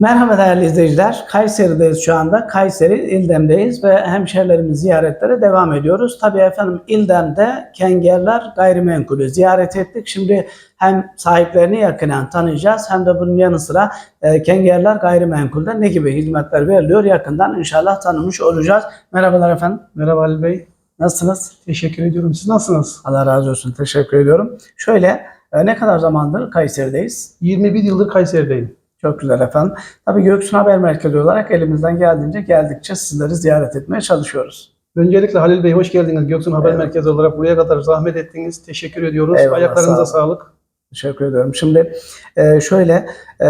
Merhaba değerli izleyiciler. Kayseri'deyiz şu anda. Kayseri İldem'deyiz ve hemşehrilerimiz ziyaretlere devam ediyoruz. Tabii efendim İldem'de Kengerler Gayrimenkulü ziyaret ettik. Şimdi hem sahiplerini yakından tanıyacağız hem de bunun yanı sıra e, Kengerler Gayrimenkul'de ne gibi hizmetler veriliyor yakından inşallah tanımış olacağız. Merhabalar efendim. Merhaba Ali Bey. Nasılsınız? Teşekkür ediyorum. Siz nasılsınız? Allah razı olsun. Teşekkür ediyorum. Şöyle e, ne kadar zamandır Kayseri'deyiz? 21 yıldır Kayseri'deyim. Çok güzel efendim. Tabii Göksun Haber Merkezi olarak elimizden geldiğince geldikçe sizleri ziyaret etmeye çalışıyoruz. Öncelikle Halil Bey hoş geldiniz. Göksun Haber Evet. Merkezi olarak buraya kadar zahmet ettiniz. Teşekkür ediyoruz. Eyvallah, Ayaklarınıza sağ olun. sağlık. Teşekkür ediyorum. Şimdi e, şöyle e,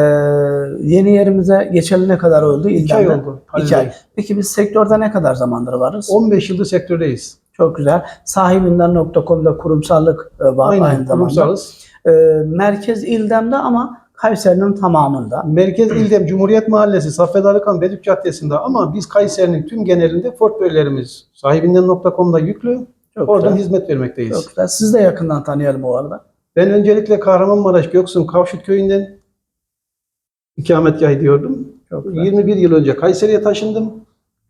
yeni yerimize geçeli ne kadar oldu? İki ay İlden oldu Halil İki ay. Peki biz sektörde ne kadar zamandır varız? 15 yıldır sektördeyiz. Çok güzel. Sahibinden.com'da kurumsallık e, var aynı Aynen zamanda. kurumsalız. E, merkez İldem'de ama Kayseri'nin tamamında. Merkez İldem Cumhuriyet Mahallesi Saffet Arıkan Bedük Caddesi'nde ama biz Kayseri'nin tüm genelinde portföylerimiz sahibinden.com'da yüklü. Çok Oradan güzel. hizmet vermekteyiz. Çok güzel. Siz de yakından tanıyalım o arada. Ben öncelikle Kahramanmaraş Göksun Kavşut Köyü'nden ikametgah ediyordum. Çok güzel. 21 yıl önce Kayseri'ye taşındım.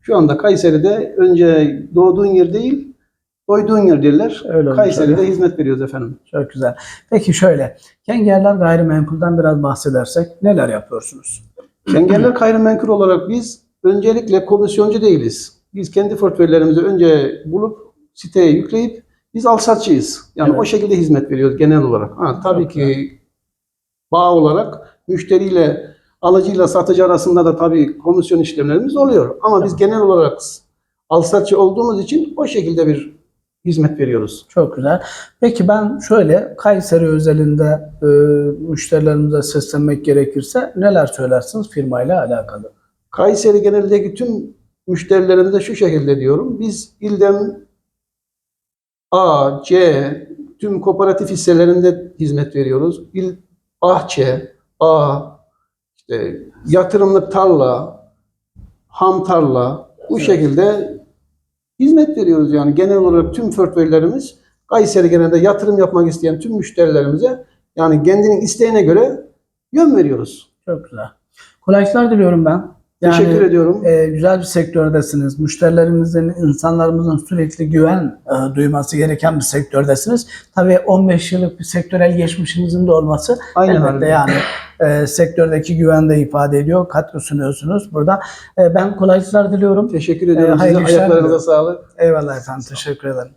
Şu anda Kayseri'de önce doğduğun yer değil, doyduğun yer derler. Öyle Kayseri'de öyle. hizmet veriyoruz efendim. Çok güzel. Peki şöyle, Kengerler Gayrimenkul'den biraz bahsedersek neler yapıyorsunuz? Kengeller gayrimenkul olarak biz öncelikle komisyoncu değiliz. Biz kendi portföylerimizi önce bulup siteye yükleyip biz alsatçıyız. Yani Evet. o şekilde hizmet veriyoruz genel olarak. Ha, tabii Çok ki bağ olarak müşteriyle alıcıyla satıcı arasında da tabii komisyon işlemlerimiz oluyor. Ama biz genel olarak alsatçı olduğumuz için o şekilde bir hizmet veriyoruz. Çok güzel. Peki ben şöyle Kayseri özelinde e, müşterilerimize seslenmek gerekirse neler söylersiniz firmayla alakalı? Kayseri genelindeki tüm müşterilerimize şu şekilde diyorum. Biz ilden A, C, tüm kooperatif hisselerinde hizmet veriyoruz. İl, Ahçe, A, işte yatırımlık tarla, ham tarla bu Evet. şekilde hizmet veriyoruz yani genel olarak tüm portföylerimiz Kayseri genelinde yatırım yapmak isteyen tüm müşterilerimize yani kendinin isteğine göre yön veriyoruz. Çok güzel. Kolaylıklar diliyorum ben. Yani, Teşekkür ediyorum. e, güzel bir sektördesiniz. Müşterilerimizin, insanlarımızın sürekli güven e, duyması gereken bir sektördesiniz. Tabii 15 yıllık bir sektörel geçmişinizin de olması Aynen elbette öyle. yani e, sektördeki güven de ifade ediyor. Katkı sunuyorsunuz burada. E, ben kolaylıklar diliyorum. Teşekkür ediyorum. Ee, Sizin ayaklarınıza sağlık. Eyvallah efendim. Teşekkür ederim.